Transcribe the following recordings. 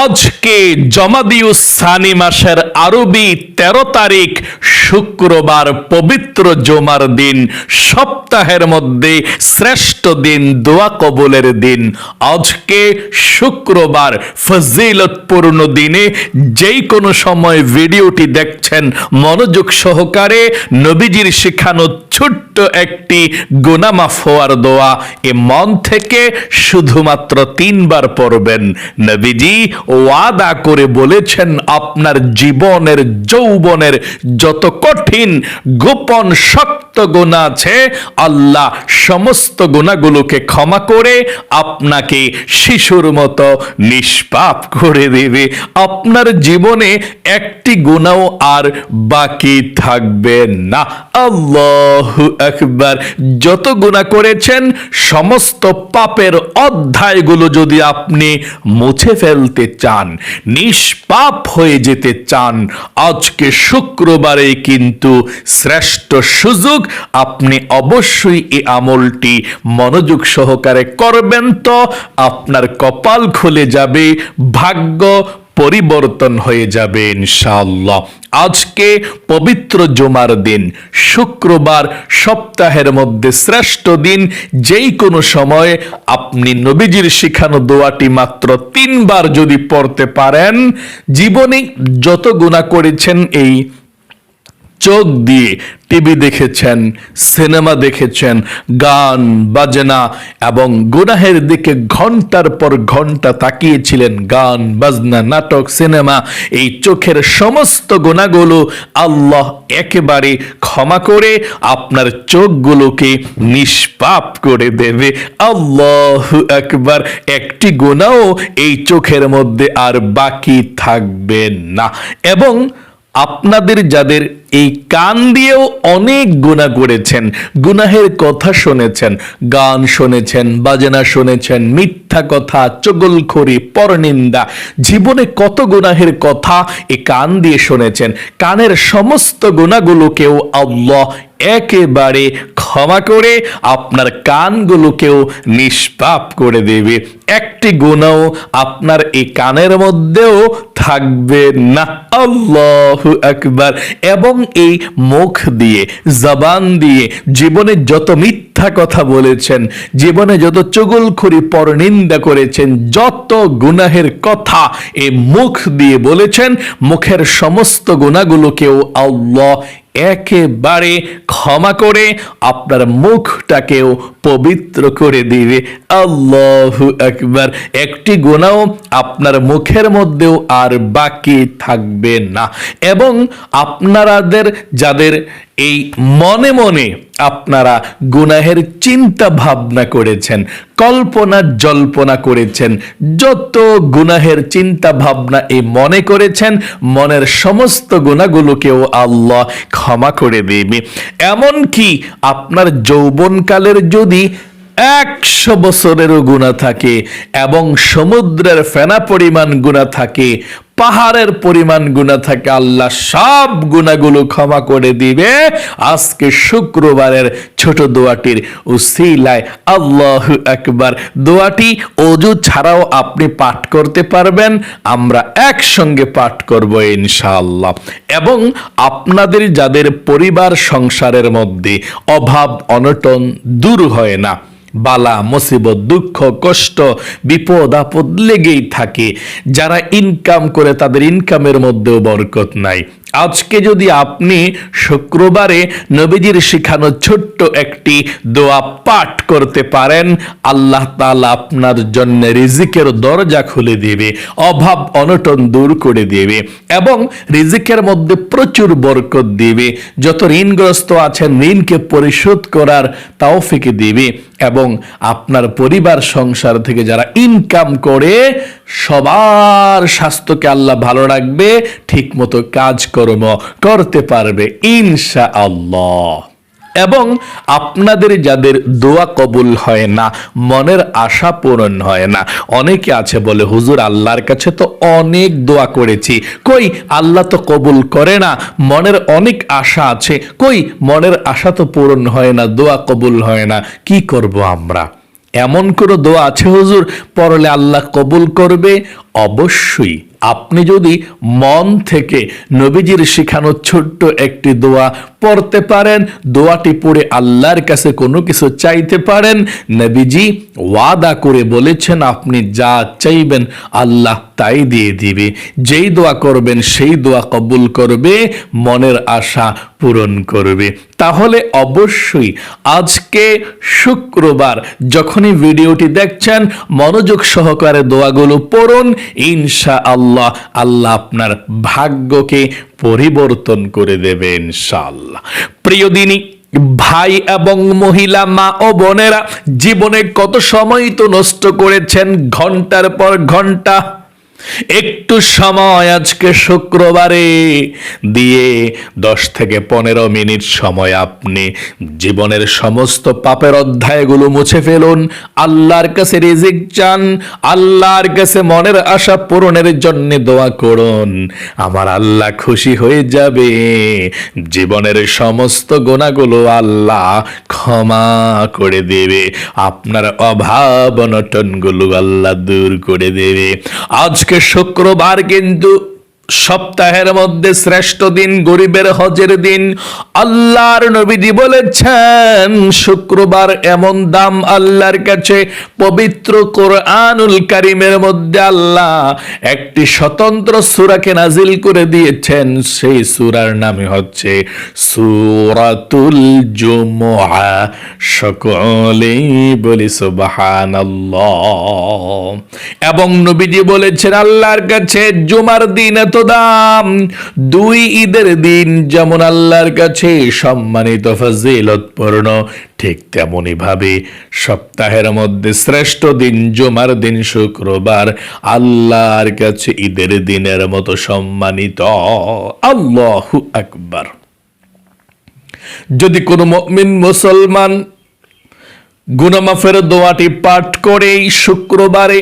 আজকে জমাদিউসানি মাসের আরবি তেরো তারিখ শুক্রবার পবিত্র জমার দিন। সপ্তাহের মধ্যে শ্রেষ্ঠ দিন, দোয়া কবুলের দিন। আজকে শুক্রবার ফজিলতপূর্ণ দিনে যেই কোনো সময় ভিডিওটি দেখছেন, মনোযোগ সহকারে নবীজির শেখানো ছোট্ট একটি গুনামাফ হওয়ার দোয়া এ মন থেকে শুধুমাত্র তিনবার পড়বেন। নবীজি ওয়াদা করে বলেছেন, আপনার জীবনের, যৌবনের যত কঠিন, গোপন, শক্ত গুণা আছে, আল্লাহ সমস্ত গুণাগুলোকে ক্ষমা করে আপনাকে শিশুর মতো নিষ্পাপ করে দেবে। আপনার জীবনে একটি গুণাও আর বাকি থাকবে না। আল্লাহ আকবার। যত গুণা করেছেন, সমস্ত পাপের অধ্যায়গুলো যদি আপনি মুছে ফেলতে চান, নিষ্পাপ হয়ে যেতে চান, আজকে শুক্রবারে কিন্তু শ্রেষ্ঠ সুযোগ আপনি অবশ্যই এই আমলটি মনোযোগ সহকারে করবেন তো আপনার কপাল খুলে যাবে, ভাগ্য পরিবর্তন হয়ে যাবে ইনশাআল্লাহ। আজকে পবিত্র জমার দিন, শুক্রবার সপ্তাহের মধ্যে শ্রেষ্ঠ দিন, যেই কোনো সময় আপনি নবীজির শিখানো দোয়াটি মাত্র তিনবার যদি পড়তে পারেন, জীবনে যত গুণা করেছেন এই চোখ দিয়ে টিভি দেখেছেন, সিনেমা দেখেছেন, গান, বাজনা এবং গুনাহের দিকে ঘণ্টার পর ঘণ্টা তাকিয়েছিলেন গান, বাজনা, নাটক, সিনেমা। এই চোখের সমস্ত গুণাগুলো আল্লাহ একেবারে ক্ষমা করে আপনার চোখগুলোকে নিষ্পাপ করে দেবে। আল্লাহ একবার একটি গুণাও এই চোখের মধ্যে আর বাকি থাকবে না। এবং আপনাদের যাদের এই কান দিয়েও অনেক গুণা করেছেন। গুনাহের কথা শুনেছেন, গান শুনেছেন, বাজনা শুনেছেন, মিথ্যা কথা, চগলখড়ি, পরনিন্দা। জীবনে কত গুনাহের কথা এই কান দিয়ে শুনেছেন। কানের সমস্ত গুণাগুলোকেও আল্লাহ একেবারে ক্ষমা করে আপনার কানগুলোকেও নিষ্পাপ করে দেবে। একটি গুণাও আপনার এই কানের মধ্যেও থাকবে না। আল্লাহ আকবার। এবং এই মুখ দিয়ে, জবান দিয়ে জীবনে যত মিথ্যা কথা বলেছেন, জীবনে যত চুগলখড়ি পরনিন্দা করেছেন, যত গুনাহের কথা এই মুখ দিয়ে বলেছেন, মুখের সমস্ত গুণাগুলোকেও আল্লাহ একেবারে ক্ষমা করে আপনার মুখটাকেও পবিত্র করে দিবে। আল্লাহ একবার একটি গোনাও আপনার মুখের মধ্যেও আর বাকি থাকবে না। এবং আপনারাদের, যাদের এই মনে মনে আপনারা গুনাহের চিন্তা ভাবনা করেছেন, কল্পনা জল্পনা করেছেন, যত গুনাহের চিন্তা ভাবনা এই মনে করেছেন, মনের সমস্ত গুণাগুলোকেও আল্লাহ ক্ষমা করে দেবে। এমনকি আপনার যৌবনকালের যদি একশো বছরেরও গুণা থাকে এবং সমুদ্রের ফেনা পরিমাণ গুণা থাকে, পাহাড়ের পরিমাণ গুণা থাকে, আল্লাহ সব গুণাগুলো ক্ষমা করে দিবে। আজকে শুক্রবারের ছোট দোয়াটির উসিলায় আল্লাহ একবার দোয়াটি অজু ছাড়াও আপনি পাঠ করতে পারবেন, আমরা একসঙ্গে পাঠ করব ইনশাআল্লাহ। এবং আপনাদের, যাদের পরিবার সংসারের মধ্যে অভাব, অনটন দূর হয় না বালা, মুসিবত, দুঃখ, কষ্ট, বিপদ, আপদ লেগেই থাকে। যারা ইনকাম করে তাদের ইনকামের মধ্যেও বরকত নাই। আজকে যদি আপনি শুক্রবারে নবীজির শিখানো ছোট্ট একটি দোয়া পাঠ করতে পারেন, আল্লাহ তাআলা আপনার জন্য রিজিকের দরজা খুলে দেবে, অভাব অনটন দূর করে দেবে এবং রিজিকের মধ্যে প্রচুর বরকত দেবে। যত ঋণগ্রস্ত আছেন, ঋণকে পরিশোধ করার তাওফিকে দেবে। এবং আপনার পরিবার, সংসার থেকে যারা ইনকাম করে, সবার স্বাস্থ্যকে আল্লাহ ভালো রাখবে ঠিক মতো কাজকর্ম করতে পারবে ইনশা আল্লাহ এবং আপনাদের যাদের দোয়া কবুল হয় না, মনের আশা পূরণ হয় না। অনেকে আছে বলে, হুজুর, আল্লাহর কাছে তো অনেক দোয়া করেছি। কই, আল্লাহ তো কবুল করে না, মনের অনেক আশা আছে। কই, মনের আশা তো পূরণ হয় না, দোয়া কবুল হয় না, কি করব আমরা? এমন কোনো দোয়া আছে, হুজুর, পড়লে আল্লাহ কবুল করবে? অবশ্যই। আপনি যদি মন থেকে নবীজির শিখানো ছোট্ট একটি দোয়া পড়তে পারেন, দোয়াটি পড়ে আল্লাহর কাছে কোনো কিছু চাইতে পারেন। নবীজি ওয়াদা করে বলেছেন, আপনি যা চাইবেন আল্লাহ তাই দিয়ে দিবে। যেই দোয়া করবেন, সেই দোয়া কবুল করবে, মনের আশা পূরণ করবে। তাহলে অবশ্যই আজকে শুক্রবার যখনই ভিডিওটি দেখছেন, মনোযোগ সহকারে দোয়াগুলো পড়ুন ইনশা আল্লাহ আল্লাহ আপনার ভাগ্যকে পরিবর্তন করে দেবে ইনশাল্লাহ প্রিয় দিনী, ভাই এবং মহিলা, মা ও বোনেরা, জীবনে কত সময় তো নষ্ট করেছেন, ঘণ্টার পর ঘণ্টা একটু সময় আজকে শুক্রবারে দিয়ে দশ থেকে পনেরো মিনিট সময় আপনি জীবনের সমস্ত পাপের অধ্যায়গুলো মুছে ফেলুন। আল্লাহর কাছে রিজিক চান, আল্লাহর কাছে মনের আশা পূরণের জন্য দোয়া করুন। আমার আল্লাহ খুশি হয়ে যাবে। জীবনের সমস্ত গোনাগুলো আল্লাহ ক্ষমা করে দেবে। আপনার অভাব অনটনগুলো আল্লাহ দূর করে দেবে। আজকে শুক্রবার কিন্তু সপ্তাহের মধ্যে শ্রেষ্ঠ দিন, গরিবের হজের দিন। আল্লাহর নবীজি বলেছেন, শুক্রবার এমন দাম আল্লাহর কাছে, পবিত্র কোরআনুল কারিমের মধ্যে আল্লাহ একটি স্বতন্ত্র সূরাকে নাজিল করে দিয়েছেন। সেই সুরার নামে হচ্ছে সুরাতুল জুমুআ। সকলেই বলি, সুবহানাল্লাহ। এবং নবীজি বলেছেন, আল্লাহর কাছে জুমার দিন এত দাম? দুই ঈদের দিন যেমন আল্লাহর কাছে সম্মানিত ফজিলতপূর্ণ, ঠিক তেমনই ভাবে সপ্তাহের মধ্যে শ্রেষ্ঠ দিন জুমার দিন শুক্রবার আল্লাহর কাছে ঈদের দিনের মতো সম্মানিত। আল্লাহু আকবার। যদি কোনো মুমিন মুসলমান গুনামাফের দোয়াটি পাঠ করে শুক্রবারে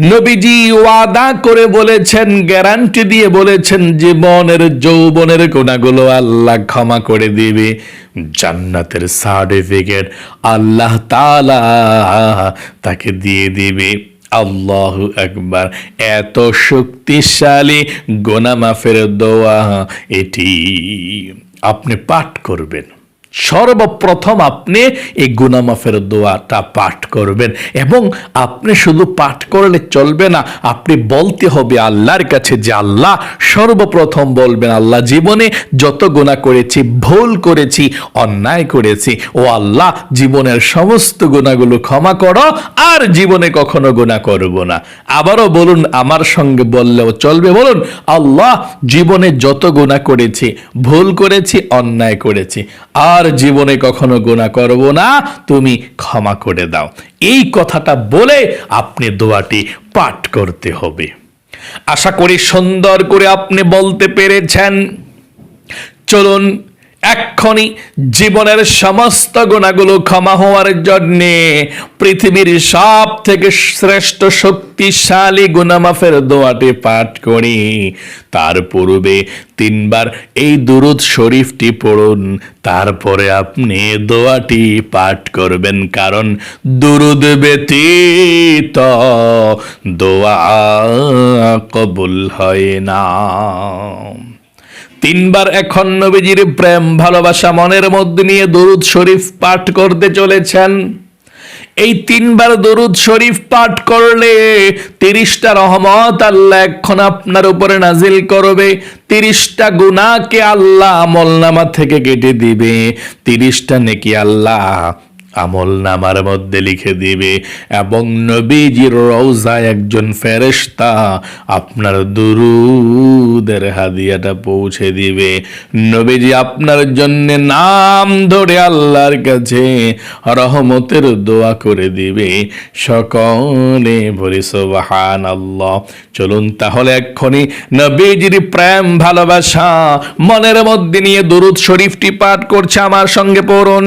নবীজি ওয়াদা করে বলেছেন, গ্যারান্টি দিয়ে বলেছেন, জীবনের, যৌবনের গুণাগুলো আল্লাহ ক্ষমা করে দিবে। জান্নাতের সার্টিফিকেট আল্লাহ তাআলা তাকে দিয়ে দিবে। আল্লাহ একবার এত শক্তিশালী গোনামাফের দোয়া এটি আপনি পাঠ করবেন। সর্বপ্রথম আপনি এই গুনামাফের দোয়াটা পাঠ করবেন। এবং আপনি শুধু পাঠ করলে চলবে না, আপনি বলতে হবে আল্লাহর কাছে যে, আল্লাহ, সর্বপ্রথম বলবেন, আল্লাহ জীবনে যত গুণা করেছি, ভুল করেছি, অন্যায় করেছি, ও আল্লাহ জীবনের সমস্ত গুণাগুলো ক্ষমা করো, আর জীবনে কখনো গুণা করব না। আবারও বলুন, আমার সঙ্গে বললেও চলবে। বলুন, আল্লাহ, জীবনে যত গুণা করেছি, ভুল করেছি, অন্যায় করেছি, আর জীবনে কখনো গোনা করব না, তুমি ক্ষমা করে দাও। এই কথাটা বলে আপনি দোয়াটি পাঠ করতে হবে। আশা করি সুন্দর করে আপনি বলতে পেরেছেন। চলুন এক্ষণি জীবনের সমস্ত গুণাগুলো ক্ষমা হওয়ার জন্যে পৃথিবীর সব থেকে শ্রেষ্ঠ শক্তিশালী গুণামাফের দোয়াটি পাঠ করি। তার পূর্বে তিনবার এই দুরুদ শরীফটি পড়ুন। তারপরে আপনি দোয়াটি পাঠ করবেন, কারণ দুরুদ ব্যতীত দোয়া কবুল হয় না। তিনবার এখন নবীজির প্রেম, ভালোবাসা, মনের মধ্যে নিয়ে দরুদ শরীফ পাঠ করতে চলেছেন। এই তিনবার দরুদ শরীফ পাঠ করলে তিরিশটা রহমত আল্লাহ এখন আপনার উপরে নাজিল করবে। তিরিশটা গুণাকে আল্লাহ আমলনামা থেকে কেটে দিবে। তিরিশটা নেকি আল্লাহ আমল নামার মধ্যে লিখে দিবে, এবং নবীজির রওজায় একজন ফেরেশতা আপনার দুরুদের হাদিয়াটা পৌঁছে দিবে। নবীজি আপনার জন্য নাম ধরে আল্লাহর কাছে রহমতের দোয়া করে দিবে। সকলে বলি সুবহান আল্লাহ চলুন তাহলে এক্ষুনি নবীজির প্রেম, ভালোবাসা, মনের মধ্যে নিয়ে দুরুদ শরীফটি পাঠ করছে। আমার সঙ্গে পড়ুন।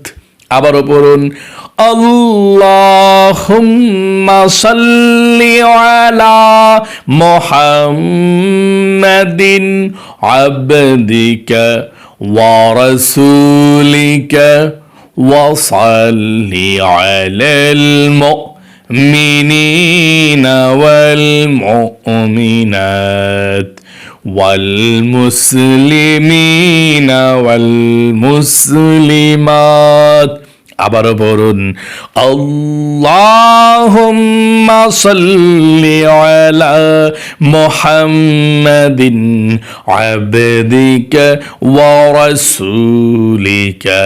আবারও পড়ুন আল্লাহুম্মা সাল্লি আলা মুহাম্মাদিন আবদিকা ওয়া রাসূলিকা ওয়া সাল্লি আলাল المؤمنين والمؤمنات والمسلمين والمسلمات আবারও পড়ুন, আল্লাহুম্মা সাল্লি আলা মুহাম্মাদিন আবদিকা ওয়া রাসূলিকা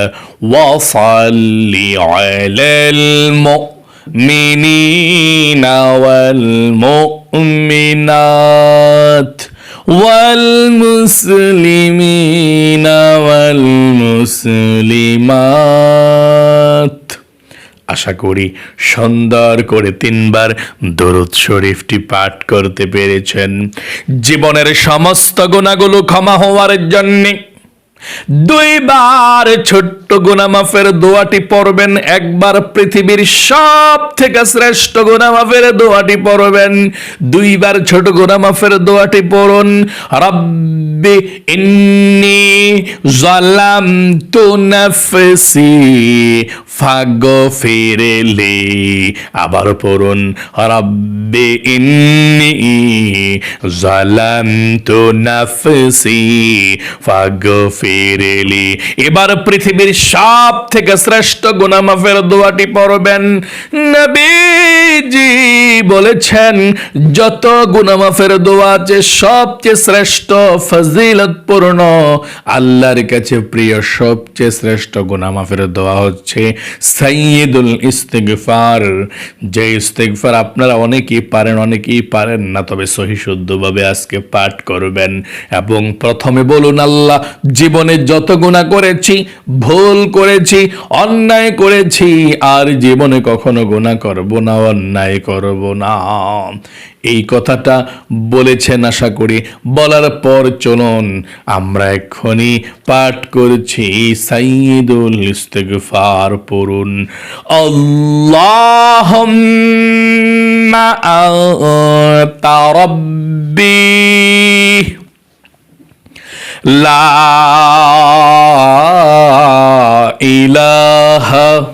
ওয়া সাল্লি আলাল মুমিনিনা ওয়াল মুমিনাত। والمسلمين والمسلمات আশা করি সুন্দর করে তিনবার দরুদ শরীফটি পাঠ করতে পেরেছেন জীবনের সমস্ত গুণাগুলো ক্ষমা হওয়ার জন্যে দুইবার ছোট্ট গুনামাফের দোয়াটি পড়বেন, একবার পৃথিবীর সব থেকে শ্রেষ্ঠ গুনামাফের দোয়াটি পড়বেন, দুইবার ছোট গুনামাফের দোয়াটি পড়ুন, রব্বি ইন্নি জালাম তু নাফসি ফাগফিরলি আবার পড়ুন, রব্বি ইন্নি জালাম তু নাফসি ফাগফিরলি এবার পৃথিবীর সব থেকে শ্রেষ্ঠ গুনামাফের দোয়াটি পড়বেন। নবীজি বলেছেন, যত গুনামাফের দোয়া আছে, সবচেয়ে শ্রেষ্ঠ ফজিলতপূর্ণ আল্লাহর কাছে প্রিয়, সবচেয়ে শ্রেষ্ঠ গুনামাফের দোয়া হচ্ছে সাইয়্যিদুল ইস্তিগফার। যে ইস্তিগফার আপনারা অনেকেই পারেন অনেকেই পারেন না, তবে সহি শুদ্ধভাবে আজকে পাঠ করবেন। এবং প্রথমে বলুন, আল্লাহ, জীবনে যত গুণা করেছি, ভুল করেছি, অন্যায় করেছি, আর জীবনে কখনো গুণা করব না, অন্যায় করব না। এই কথাটা বলেছেন আশা করি বলার পর চলুন আমরা এক্ষুনি পাঠ করছি সাইয়্যিদুল ইস্তিগফার পড়ুন আল্লাহুম্মা আনতা রাব্বি لا إله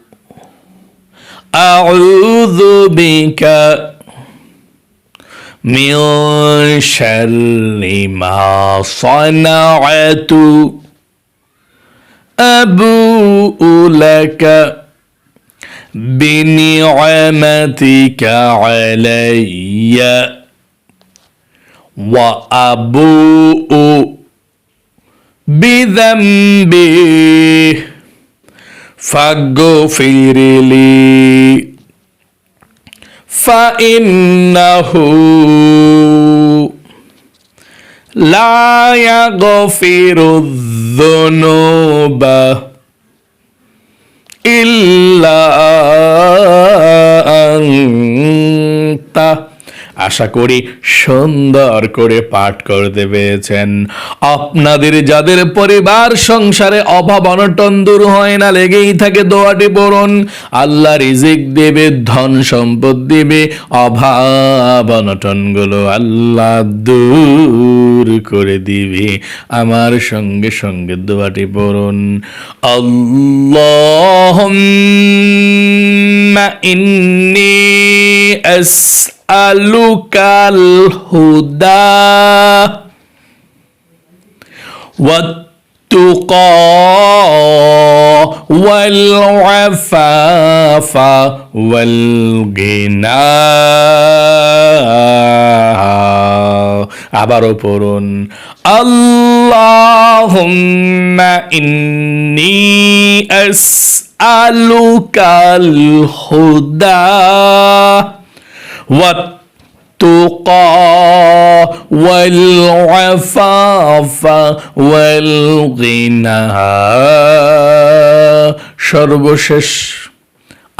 أعوذ بك من شر ما صنعت. أبوء لك بنعمتك علي وأبوء بذنبي فاغفر لي. فإنه لا يغفر الذنوب إلا أنت. আশা করি সুন্দর করে পাঠ করতে পেরেছেন আপনাদের, যাদের পরিবার সংসারে অভাব অনটন দূর হয় না, লেগেই থাকে দোয়াটি পড়ুন। আল্লাহ রিজিক দেবে, ধন সম্পদ দেবে, অভাব অনটনগুলো আল্লাহ দূর করে দিবে। আমার সঙ্গে সঙ্গে দোয়াটি পড়ুন। আল্লাহ ইন্নি أسألك الهدى والعفاف والغنى আবারও পড়ুন আল্লাহুম্মা ইন্নি আসআলুকাল হুদা والتقى والعفاف والغنى সর্বশেষ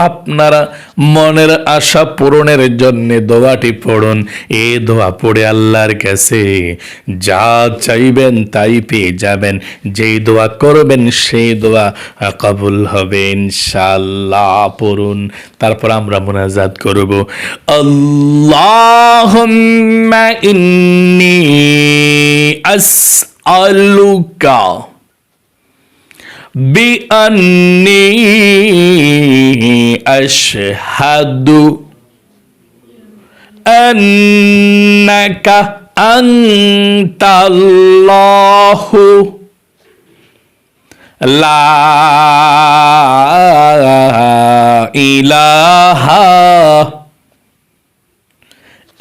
আপনারা মনের আশা পূরণের জন্য দোয়াটি পড়ুন। এ দোয়া পড়ে আল্লাহর কাছে। যা চাইবেন তাই পেয়ে যাবেন। যেই দোয়া করবেন সেই দোয়া কবুল হবে ইনশাআল্লাহ। পড়ুন। তারপর আমরা মোনাজাত করব। আল্লাহুম্মা ইন্নি আসআলুকা। بأني أشهد أنك أنت الله. لا إله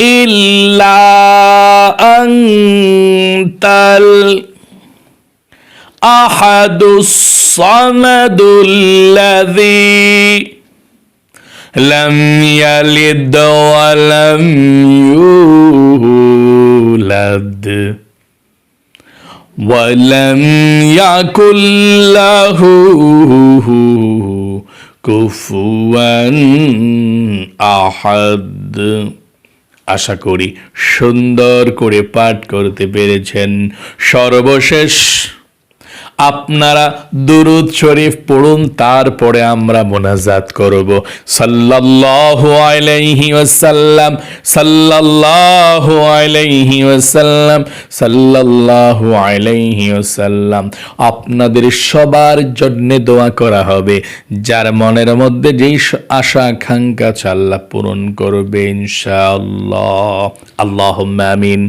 إلا أنت ال- أحد الصمد الذي لم يلد ولم يولد ولم يكن له كفوا أحد আশা করি সুন্দর করে পাঠ করতে পেরেছেন সর্বশেষ আপনারা দুরুদ শরীফ পড়ুন, তারপরে আমরা মোনাজাত করব। সাল্লাল্লাহু আলাইহি ওয়াসাল্লাম, সাল্লাল্লাহু আলাইহি ওয়াসাল্লাম, সাল্লাল্লাহু আলাইহি ওয়াসাল্লাম। আপনাদের সবার জন্য দোয়া করা হবে। যার মনের মধ্যে যেই আশা, আকাঙ্ক্ষা আল্লাহ পূরণ করবে ইনশাআল্লাহ। আল্লাহুম্মা আমিন।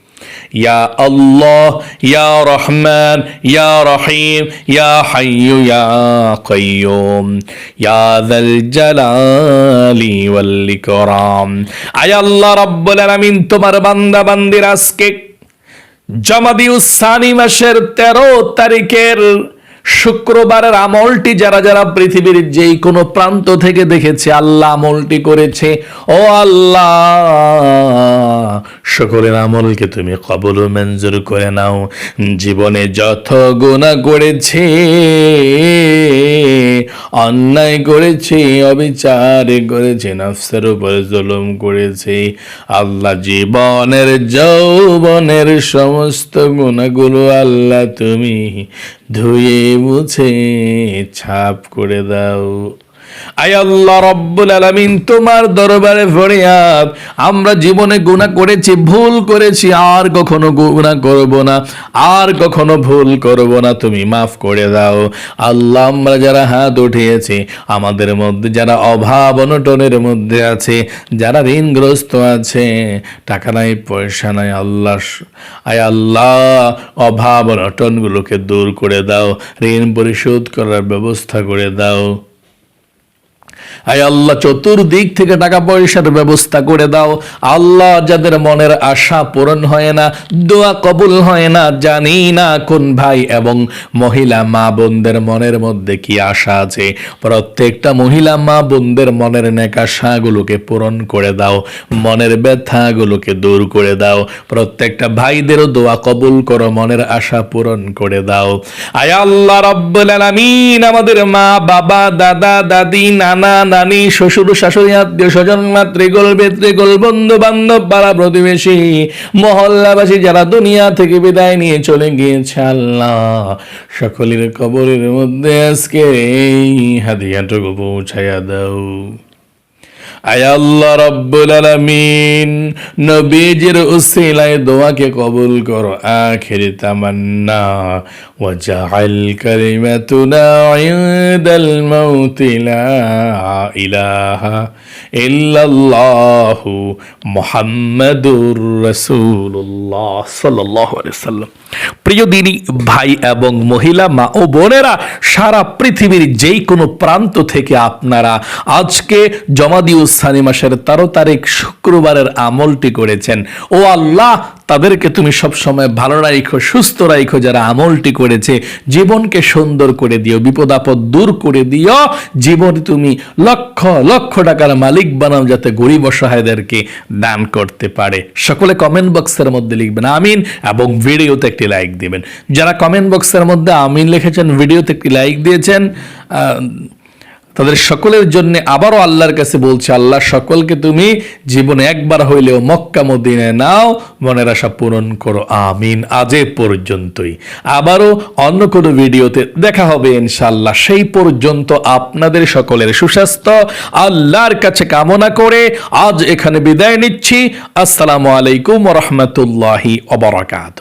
ইয়া আল্লাহ ইয়া রহমান ইয়া রহিম ইয়া হাইয়ু ইয়া কাইয়ুম ইয়া যাল জালালি ওয়াল ইকরাম আয় আল্লাহ রাব্বুল আলামিন, তোমার বান্দা বান্দির আজকে জমাদিউস সানি মাসের 13 তারিখের শুক্রবারের আমলটি যারা যারা পৃথিবীর যেই কোনো প্রান্ত থেকে দেখেছে, আল্লাহ আমলটি করেছে। ও আল্লাহ, সকলের আমলকে তুমি কবল মঞ্জুর করে নাও। জীবনে যত গুণা করেছে, অন্যায় করেছে, অবিচার করেছে, নফসের উপর জুলুম করেছে, আল্লাহ জীবনের যৌবনের সমস্ত গুণাগুলো আল্লাহ তুমি ধুয়ে মুছে ছাপ করে দাও। আয় আল্লাহ রব্বুল আলামিন, তোমার দরবারে ফরিয়াদ। আমরা জীবনে গুনাহ করেছি, ভুল করেছি, আর কখনো গুনাহ করব না, আর কখনো ভুল করব না। তুমি মাফ করে দাও। আল্লাহ, আমরা যারা হাত উঠিয়েছি, আমাদের মধ্যে যারা অভাব, অনটনের মধ্যে আছে, যারা ঋণগ্রস্ত আছে, টাকা নাই, পয়সা নাই, আল্লাহ, আয় আল্লাহ, অভাব, অনটনগুলোকে দূর করে দাও, ঋণ পরিশোধ করার ব্যবস্থা করে দাও। আয় আল্লাহ, চতুর্দিক থেকে টাকা পয়সার ব্যবস্থা করে দাও। আল্লাহ যাদের মনের আশা পূরণ হয় না, দোয়া কবুল হয় না, জানি না কোন ভাই এবং মহিলা মা বোনদের মনের মধ্যে কি আশা আছে। প্রত্যেকটা মহিলা মা বোনদের মনের নেক আশাগুলোকে পূরণ করে দাও, মনের ব্যথাগুলোকে দূর করে দাও। প্রত্যেকটা ভাইদেরও দোয়া কবুল করো, মনের আশা পূরণ করে দাও। আয় আল্লাহ রব্বুল আলামিন, আমাদের মা, বাবা, দাদা, দাদি, নানা নানি, শ্বশুর, শাশুড়ি, আত্মীয় স্বজন, মাতৃগোল বেত্রিগোল বন্ধু বান্ধব পাড়া প্রতিবেশী, মহল্লাবাসী যারা দুনিয়া থেকে বিদায় নিয়ে চলে গিয়েছে আল্লাহ। সকলের কবরের মধ্যে আজকে এই হাদিয়াটুকু পৌঁছাইয়া দাও। আয় আল্লাহ রব্বুল আলামিন। নবীজির উসিলায় দোয়াকে কবুল তামান্না। ইলাহা ইল্লাল্লাহু সাল্লাল্লাহু আলাইহি সাল্লাম। প্রিয় দিনী, ভাই এবং মহিলা, মা ও বোনেরা, সারা পৃথিবীর যেই কোনো প্রান্ত থেকে আপনারা আজকে জমাদিউসানি মাসের তেরো তারিখ শুক্রবারের আমলটি করেছেন। ও আল্লাহ, তাদেরকে তুমি সব সময় ভালো রাখো সুস্থ রাখো যারা আমলটি করেছে। জীবনকে সুন্দর করে দিও, বিপদ আপদ দূর করে দিও। জীবন তুমি লক্ষ লক্ষ টাকার মালিক বানাও যাতে গরিব অসহায়দেরকে দান করতে পারে। সকলে কমেন্ট বক্সের মধ্যে লিখবেন, আমিন, এবং ভিডিওতে একটি লাইক দিবেন। যারা কমেন্ট বক্সের মধ্যে আমিন লিখেছেন, ভিডিওতে একটি লাইক দিয়েছেন তাদের সকলের জন্য আবারও আল্লাহর কাছে বলছে, আল্লাহ সকলকে তুমি জীবনে একবার হইলেও মক্কা মদিনায় নাও, মনের আশা পূরণ করো, আমিন, আজ পর্যন্তই। আবারও অন্য কোনো ভিডিওতে দেখা হবে ইনশাল্লাহ সেই পর্যন্ত আপনাদের সকলের সুস্বাস্থ্য, আল্লাহর কাছে কামনা করে আজ এখানে বিদায় নিচ্ছি। আসসালামু আলাইকুম রহমতুল্লাহি অবরাকাত